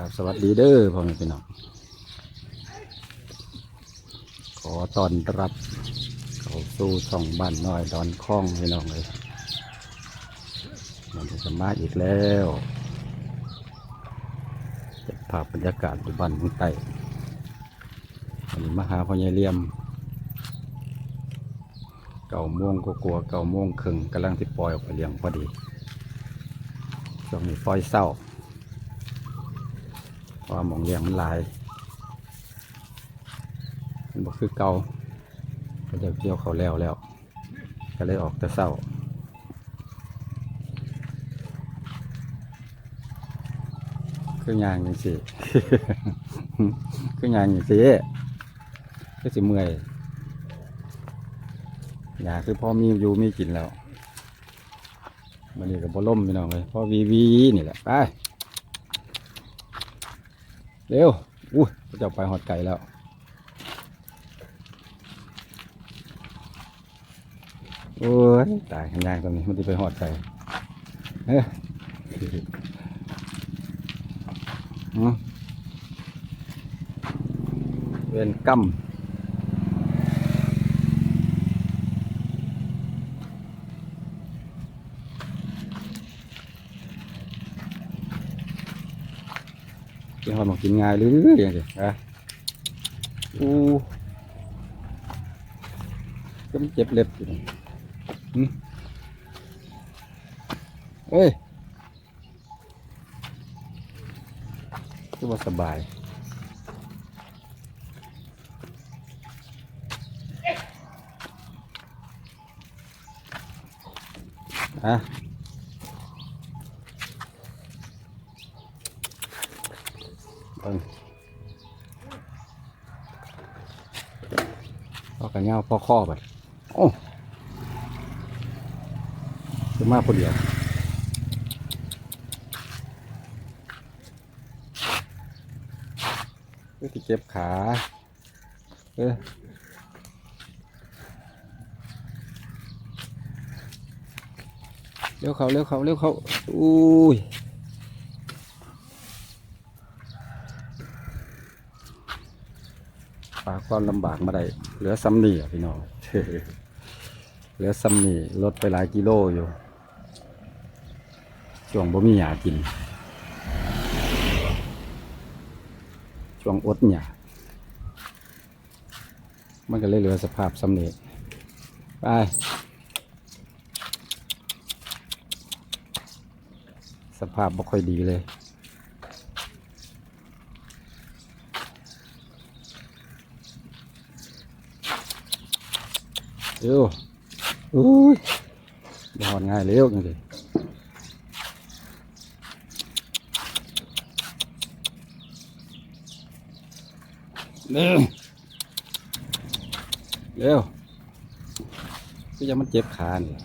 ครับ สวัสดีเด้อพ่อแม่พี่น้องขอต้อนรับเข้าสู่ช่องบ้านน้อยดอนคล้องพี่น้องเลยมันจะมาอีกแล้วเก็บภาพบรรยากาศอยู่บ้านเมืองไต้วันนี้มาหาพ่อใหญ่เลี่ยม เก่าโมงก็กลัวเก่าโมงครึ่งกำลังที่ปล่อยออกไปเลี้ยงพอดีช่วงนี้ปล่อยเศร้า ว่าหมองเลี้ยงมันลาย มันบอกคือเกาก็จะเกี่ยวเขาแล้วแล้ว ก็เลยออกแต่เศร้าคือยางอย่างสิคือยางอย่างสิก็สิเมื่อยอยาคือพ่อมีอยู่มีกินแล้วมันนี่กับบล่มพี่น้องเลยพ่อวีวีนี่แหละไป เร็วอุ้ยจะไปหอดไก่แล้ว โอ้ย ตายขันยางตรงนี้มันจะไปหอดไก่เฮ้ยอืมเวนกัม กินหอมากินง่ายหรือยังไงฮะอู้ก็มันเจ็บเล็บอยู่อืมเอ้ยคือว่าสบายอะเบิ่งพอกัน เงาพอข้อไปโอ้จะมาคนเดียวเพื่อที่เจ็บขา เออเร็วเขาเร็วเขาเร็วเขาอุ้ยาความลำบากมาได้ เหลือซ้ำนี่พี่น้องเหลือซ้ำนี่ลดไปหลายกิโลอยู่ช่วงบ่มีหยากินช่วงอดหยามันก็เลยเหลือสภาพซ้ำนี่ไปสภาพไม่ค่อยดีเลย เร็วอุ้ยบอดง่ายเร็วจังเลยเร็วเร็วก็ยังมันเจ็บขาเนี่ย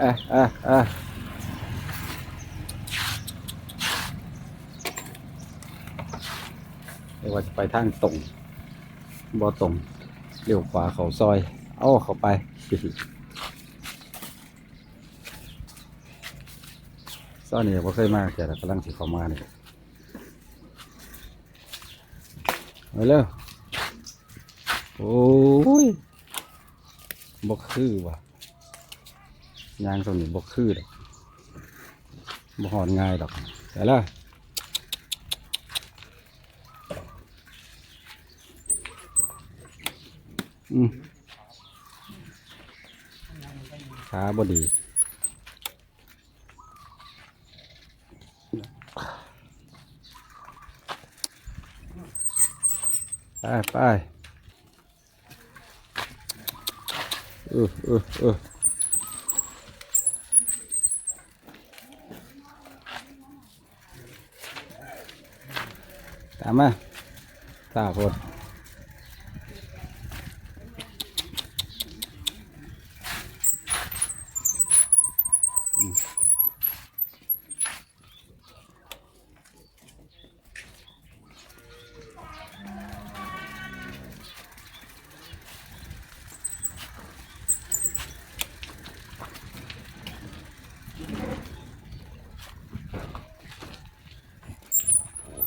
อะอะอะเรียก ว่าจะไปทางตรงบ่ตรงเลี้ยวขวาเขาซอย เอาเข้าไปซอยนี่บ่เคยมาแต่กำลังสิเข้ามาเนี่ยไปเร็วโอ้ยบ่คือว่ะยางตัวนี้บกคือดอกบหอนง่ายดอกแต่ละอืม ขาบดีไปไปเออเออเออตามมาตาคตรอืม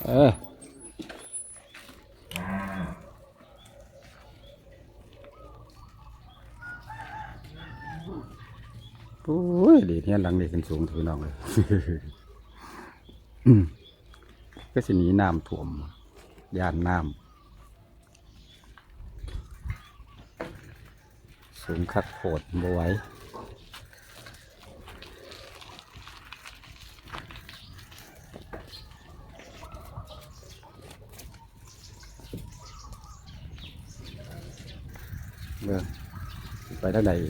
เออโอ้ยดีเนี่ย หลังนี้ขึ้นสูงถือน้องเลยก็สิหนีน้ำท่วมย่านน้ำสูงคักโผดบ่ไหวเบิ่งไปทางใดอี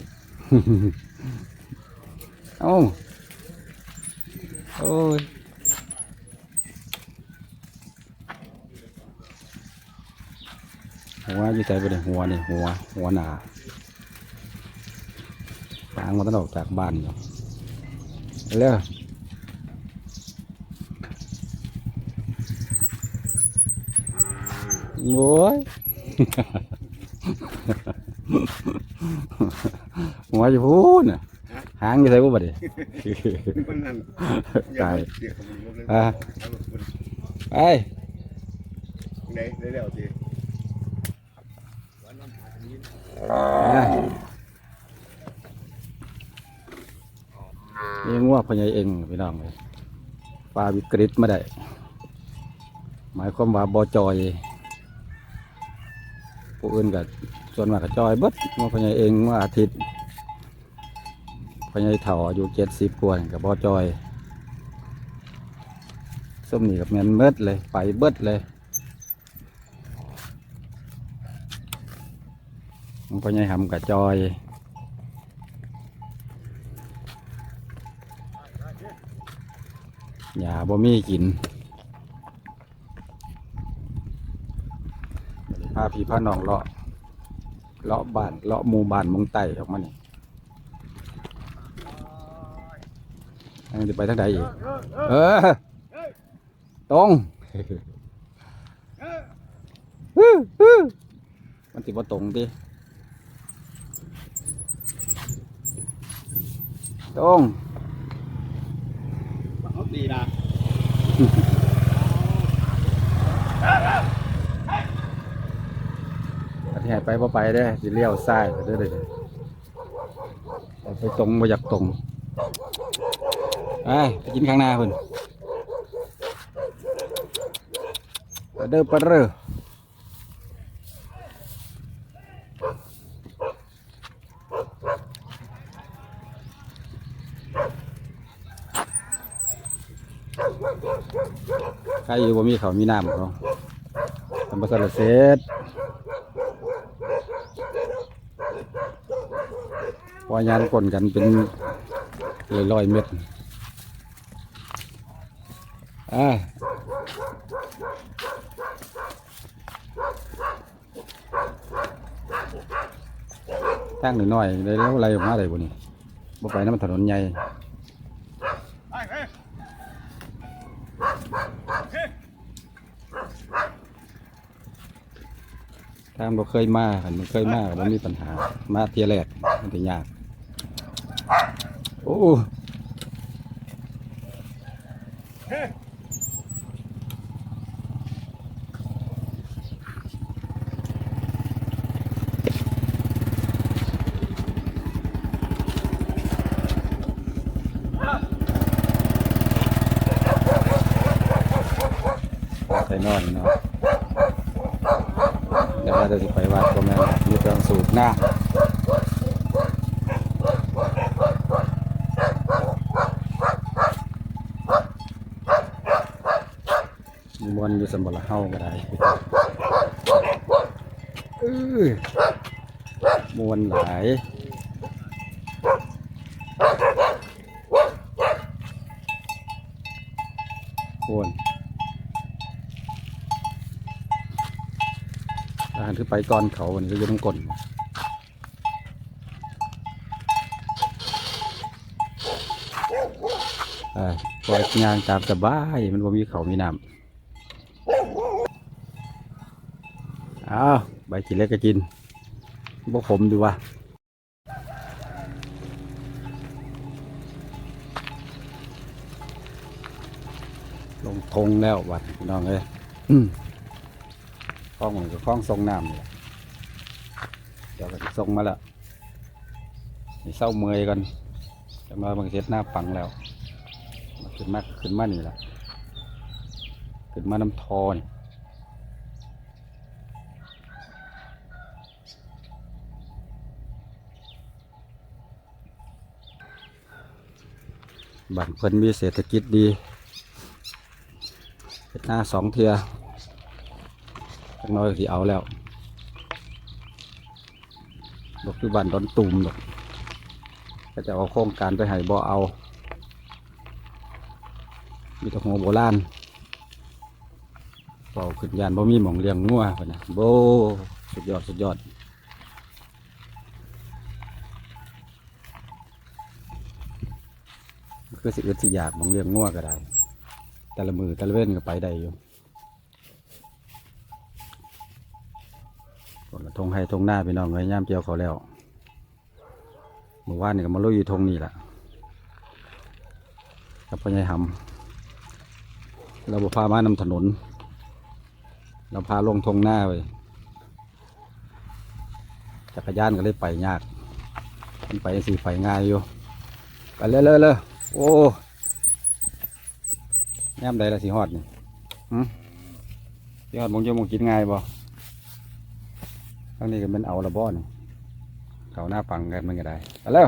กเอ้โอ้ยหัวอยู่ใจบ่ได้หัวนี่หัว หัวหนาฟางมันต้องออกจากบ้านอยู่เร็วโอ้ยหัวอยู่พูนน่ะ หางอยู่ใส่บ่บัดนี้มันนั่นตายเดี๋ยวผมรู้เลยอะเอาลูกคุณไปไหนได้แล้วสิอะนี่งวกพญายเองพี่น้องเลยปลาวิกฤตมาได้ หมายความว่าบ่จอยผู้อื่นก็ส่วนมากก็จอยเบิดว่าพญายเองว่าอาทิตย์ พญายเถ่าอายุเจ็ดสิบกว่ากับบ่จอยส้มนี่กับแมนเบิดเลย ไปเบิดเลยมันพญายหำกับจอยอย่าบ่มีกินพาพี่พาน้องเลาะเลาะบ้านเลาะหมู่บ้านมงไต่ออกมานี่ อันนี้จะไปทางใดอีก เออ ตรงมันติว่าตรงดิตรงเอาตีนะอันที่ให้ไปบ่ไปได้อสิเลี้ยวซ้ายไปเด้อเลยไปตรงบ่อยากตรง ไปไปกินข้างหน้าเพิ่นไปเด้อไปเด้อใครอยู่บ่มีเขามีน้ำเขาทำประสาทเสร็จพอยานกลนกันเป็นร้อยเม็ด อ่าตั้งหน่อยๆได้แล้วอะไรออกมาได้บ่นี่บ่ไปน้ำถนนใหญ่ทางบ่เคยมาคันบ่เคยมาก็บ่มีปัญหา มาเที่ยแรกมันจะยาก โอ้ใส่ นอนเนาะเดี๋ยวเราจะสิไปวัดก็แม่นมีเครื่องสูบหน้ามวนอยู่สมบัติเฮาก็ได้เออมวนหลายมวนทหารคือ ไปก่อนเขาวันนี้ก็จะต้องกลนปล่อยงานตามสบายมันบ่มีเขามีน้ำอ้าวใบกินเล็กก็กินบ่ขมดีวะลงทงแล้ววัดน้องเอ้ย ล้องมันก็คล้องทรงน้ำนี่แหละเดี๋ยวก็ทรงมาแล้วนี่เศร้าเมยกันจะมาบางเช็ดหน้าปังแล้วขึ้นมากขึ้นมานี่แหละขึ้นมาน้ำทอนบ้านเพิ่นมีเศรษฐกิจดีเฮ็ดหน้าสองเทือ จักน้อยก็สิเอาแล้วดอกคือบ้านดอนตุ่มดอกก็จะเอาโครงการไปให้บ่เอา มีตะหัวโบราณเป่าขึ้นยานบ่มีหมองเลี้ยงงัวพุ่นะโบสุดยอดสุดยอดคือสิอึดสิอยากมองเลี้ยงงัวก็ได้ แต่ละมือแต่ละเว้นก็ไปได้อยู่ คนละทงให้ทงหน้าพี่น้องไว้ย่ามเกี่ยวเขาแล้วเมื่อวานนี่ก็มาลุยอยู่ทงนี่แหละกับพ่อใหญ่หำเราบพามานำถนน เราพาลงทงหน้าไปจักรยานก็เลยไปยากมันไปสี่ไปง่ายอยู่ไปเลยเลยเลยโอ้แนมใดละสีฮอดนี่หืมสีฮอดมงเยมงกินง่ายบ่ ทั้งนี้ก็เป็นเอาละบ่นี่เขาหน้าปังกันมันก็ได้ไปแล้ว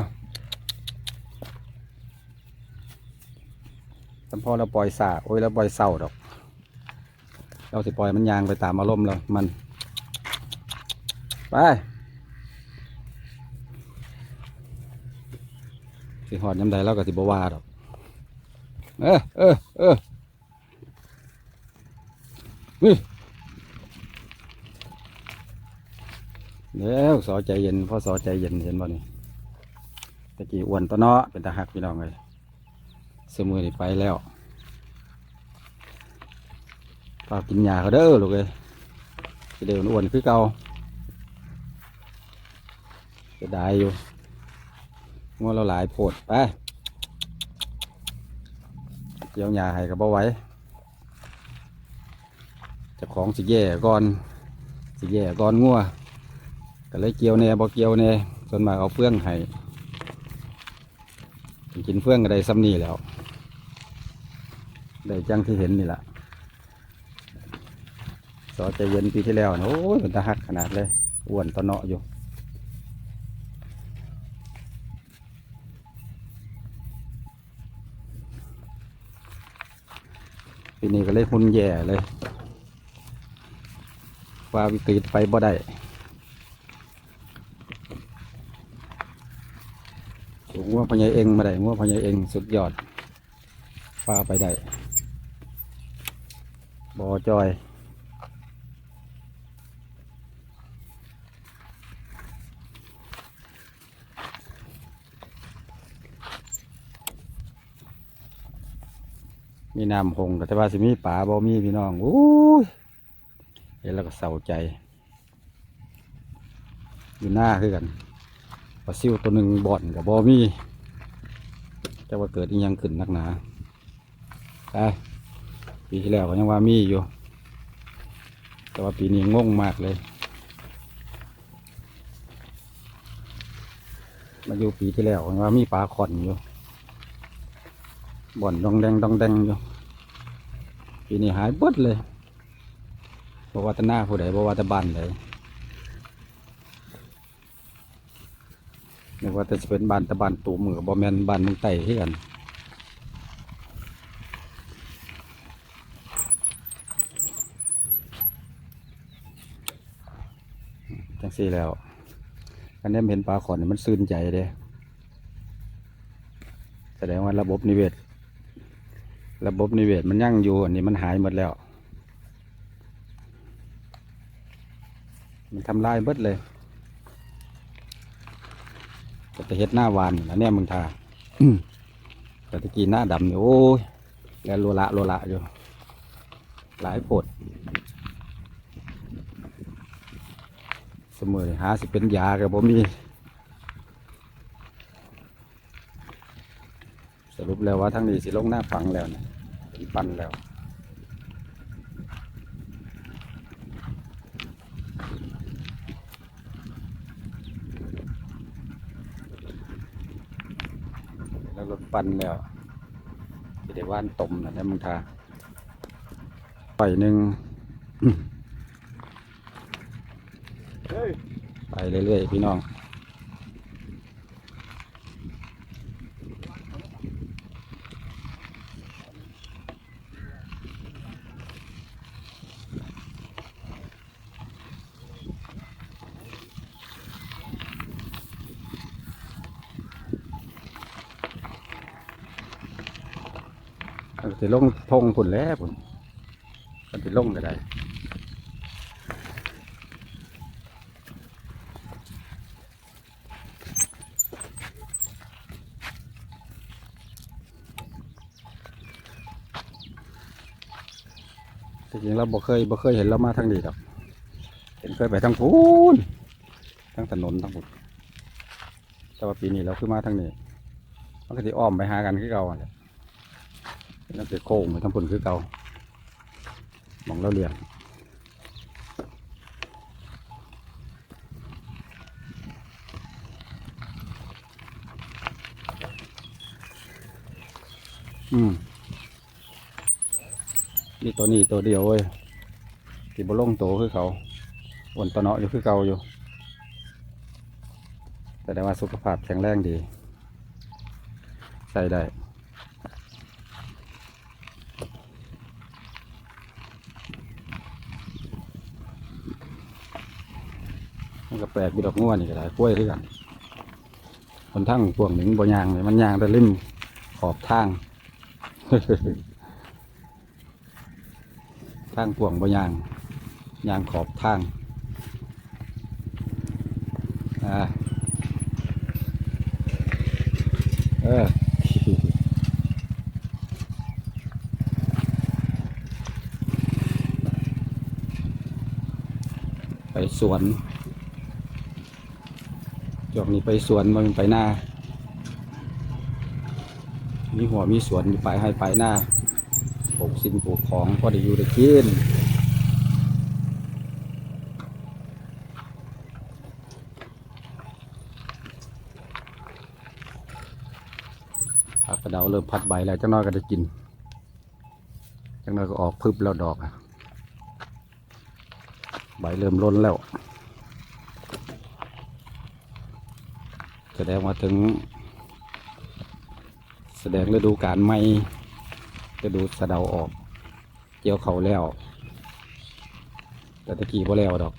สัมพอเราปล่อยสาโอ้ยเราปล่อยเศร้าดอก เราสิปล่อยมันยางไปตามอารมณ์เรา มัน ไป สิหอดยำใดเราก็สิบว่าดอก เออเออเออ นี่เด้ยวสอใจเย็นพ่อสอใจเย็นเห็นบ่นี่ตะกี้อ้วนตะเนาะเป็นตาหักพี่น้องเลยเสมือนี่ไปแล้วฝากกินยาเขาเด้อลูกเอ้ยสิเดี๋ยวอ้วนคือเก่าจะได้อยู่งัวเราหลายโพดไปเกี่ยวยาให้กับบ่ไว้จะของสิแย่ก่อนสิแย่ก่อนงัว ก็เลยเกี่ยวแน่บ่เกี่ยวแน่ส่วนมากเอาเฟื่องให้กินเฟื่องก็ได้ซ้ำนี่แล้ว ได้จังที่เห็นนี่แหละสอใจเย็นปีที่แล้วนะโอ้ยเป็นตาหักขนาดเลยอ้วนตะเนาะอยู่ปีนี้ก็เลยหุ่นแย่เลยว่าวิกฤตไปบ่ได้สูงว่า พญายเองมาได้ว่าพญายเองสุดยอดฟ้าไปได้บอจอยมีน้ำหงแต่ว่าสิมีป่าบ่มีพี่น้องอู้ยเห็นแล้วก็เศร้าใจ อยู่หน้าคือกันปลาซิวตัวหนึ่งบ่อนกับบ่มี จะว่าเกิดอีหยังขึ้นนักหนาไปปีที่แล้วก็ยังว่ามีอยู่ แต่ว่าปีนี้งงมากเลย มาอยู่ปีที่แล้วยังว่ามีปลาขอนอยู่ บ่อนดองแดงดองแดงอยู่ ปีนี้หายบดเลยบอกว่าแตหน้าผู้ใดบอกว่าแตบ้านใด นึกว่าแต่จะเป็นบานตะบานตูมือบ่แมนบานมึงไต่ที่กันจังสี่แล้วอันนี้เห็นปลาขอนนี่มันซื่นใจเด้แสดงว่าระบบนิเวศ ระบบนิเวศมันยั่งอยู่ อันนี้มันหายหมดแล้ว มันทำลายเบิดเลย ก็จะเฮ็ดหน้าวานนะเนี่ยมึงทาแต่ตะกี้หน้าดำเนี่ยโอ้ยแล้วโลละโลละอยู่ หลายโพดเสมอหาสิเป็นยากับบ่มีสรุปแล้วว่าทั้งนี้สิลงหน้าฝังแล้วนะเป็นปันแล้ว ร ถปั่นแล้วจะได้ว่านตมนะแล้มึงทาปหนึ่งไปเรื่อยๆพี่น้อง ลงทงผุนแล้วผุนมันสิลงก็ได้จริงๆเราบ่เคยบ่เคยเห็นเรามาทางนี้ดอกเห็นเคยไปทางพูนทางถนนทางพูนแต่ว่าปีนี้เราคือมาทางนี้มันก็สิอ้อมไปหากันคือเก่าแหละ นั่นสิโค้งไปทางพูนคือเก่ามองเราเรียนอืมนี่ตัวนี้ตัวเดียวเว้ยที่บลงโตคือเขาอวนตะเนาะอยู่คือเก่าอยู่ แต่ได้ว่าสุขภาพแข็งแรงดี ใส่ได้ มันก็แปลกบีดอกง่วนนี่ก็ได้กล้วยคือกันคนทั้งพวกหนึ่งบ่ยางเลยมันยางแต่ริมขอบทางทางพ่วงบ่ยางยางขอบทางอ่าเออไปสวน จอกนี้ไปสวนมันไปหน้า มีหัวมีสวนมีปลายให้ไปหน้าปลูกสิ่งปลูกของพอได้อยู่ได้กินผักกระเดาเริ่มพัดใบแล้วจังน้อยก็ได้กินจังน้อยก็ออกพึบแล้วดอกใบเริ่มล้นแล้ว แส ดงว่าถึง แสดงฤดูกาลใหม่จะดูสะเดาออก เกี่ยวเขาแล้ว แต่ตะกี้พอแล้วดอก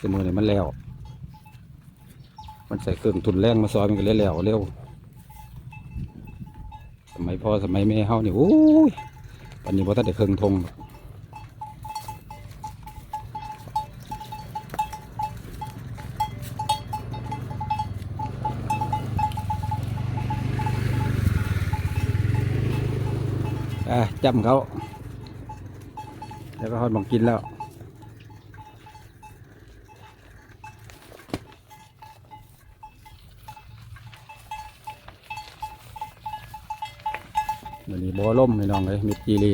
สมือนี่มันแล้ว มันใส่เครื่องทุนแรงมาซอยมันก็เลยแล้วเร็วสมัยพ่อสมัยแม่เฮานี่โอ้ยปันนี้พอตัดแต่เครื่องทง จำเขา แล้วก็ฮอดมองกินแล้ววันนี้บ่อล่มพี่น้องเลยมิดจีรี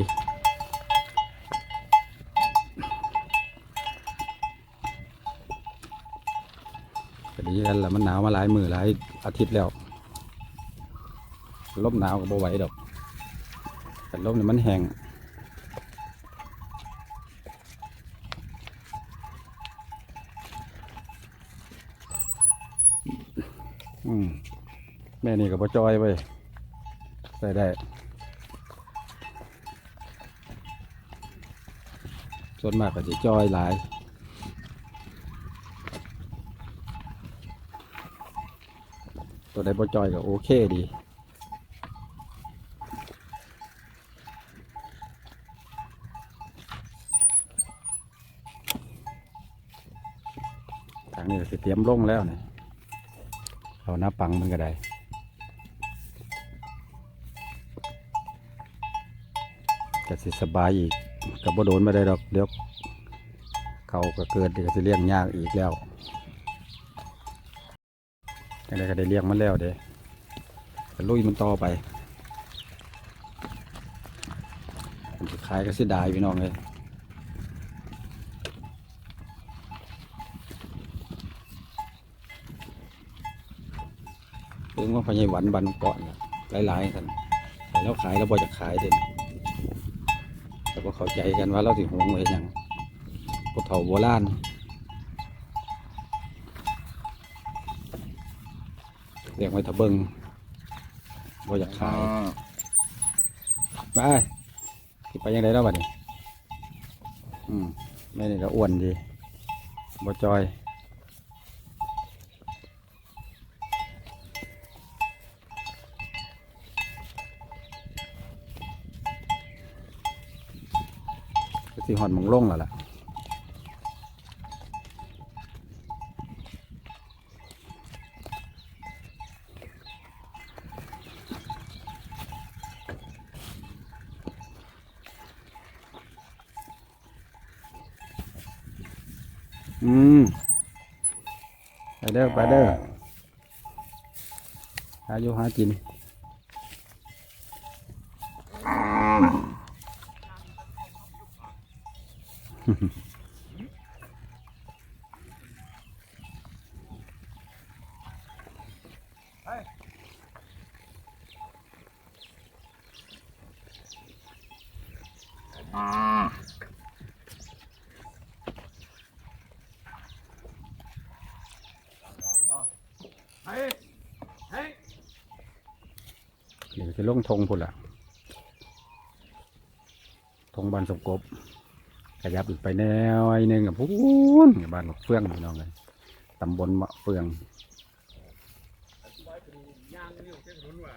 ก็ดีกันละมันหนาวมาหลายมือหลายอาทิตย์แล้วลมหนาวก็บ่ไหวดอก แต่ลมเนี่ยมันแห้งอืมแม่นี่ก็บ่จอยไว้ใส่ได้ส่วนมากก็จะจอยหลายตัวใดบ่จอยก็โอเคดี ทางนี้ก็สิ เตรียมลงแล้วเนี่ยเอาหน้าปังมันก็ได้ก็สิสบายอีกกับบ่โดนไม่ได้ดอกเดี๋ยวเขาก็เกิดก็สิเลี้ยงยากอีกแล้วอะไรก็ได้เลี้ยงมันแล้วเด้ลุยมันต่อไปมันจะขายก็เสิดายพี่น้องเลย เรื่องว่าพญายวันบันเกาะน่ะหลายๆกันแต่เราขายเราบ่จะขายเด่นแต่ก็เข้าใจกันว่าเราสิหวงไว้ยังพวกเฒ่าโบราณเรียกไว้ทะเบิงบ่อยากขายไปไปยังไงแล้วบัดนี้อืมแม่นี่ก็อ้วนดีบ่จอย อนมองลงแล้วล่ะอืมไปเด้อไปเด้อหาอยู่หากิน เฮ้ยเฮ้ย เดี๋ยวจะลง ทงพุ่นละทงบานสมกบขยับอีกไปแนวไอ้หนึ่งกับพูนกับบ้านเฟืองพี่น้องเลยตำบลมะเฟืองย่างนี่เส้นถนนว่ะ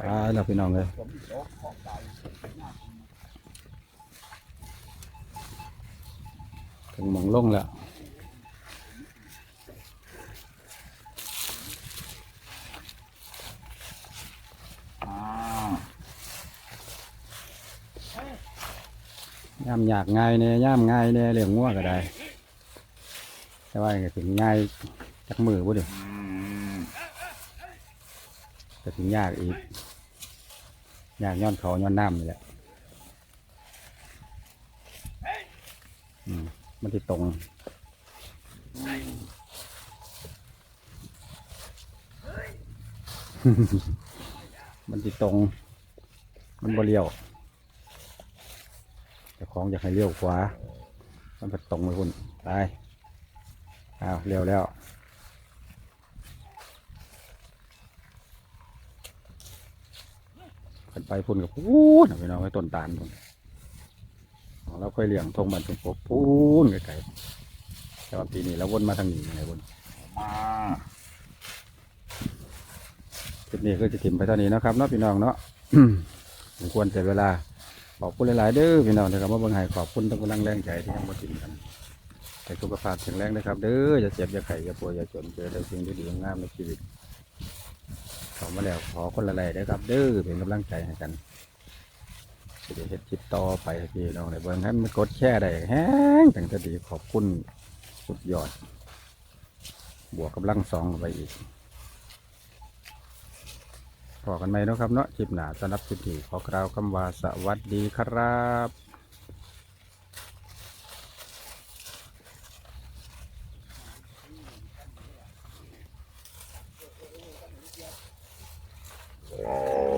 ตายแล้วพี่น้องเลย ถึงมองลงแล้วย่ำอยากง่ายเนี่ยย่ำง่ายเนี่ยเลี้ยงงัวก็ได้แต่ว่าถึงง่ายจักมือบ่ดี๋ยวแต่ถึงยากอีกยากย้อนเขาย้อนน้ำนี่แหละอื มมันที่ตรงมันที่ตรง มันบ่เลี้ยวเจ้าของอยากให้เลี้ยวขวา มันไปตรงไปพุ่นไปอ้าวเลี้ยวแล้ว ขึ้นไปพุ่นกับพูนไปน้องไอ้ต้นตาลพุ่นของ เราค่อยเลี้ยงทงบันทงกบพูนไกลๆแต่ว่าปีนี้เราวนมาทางนี้ไงวนคลิปนี้ก็จะถิ่มไปเท่านี้เนาะครับเนาะพี่น้องเนาะสมควรเสียเวลาขอบคุณหลายๆเด้อพี่น้องนะครับว่าเบิ่งให้ขอบคุณทั้งกำลังแรงใจที่ยังมาถิ่มกันให้สุขภาพแข็งแรงนะครับเด้ออย่าเจ็บอย่าไข้อย่าป่วยอย่าจนเจอแต่สิ่งดีๆงามในชีวิตขอมาแล้วขอคนละไรได้อครับเด้อเป็นกำลังใจให้กัน สิเฮ็ดจิตต่อไปพี่น้องเลยบางท่านมันกดแช่ได้แห้งตั้งแต่ดีขอบคุณสุดยอด บวกกำลังสองไปอีกพอกันไหมนะครับเนาะคลิปหนาสำหรับคลิปที่ขอกราวคำว่าสวัสดีครับ Oh.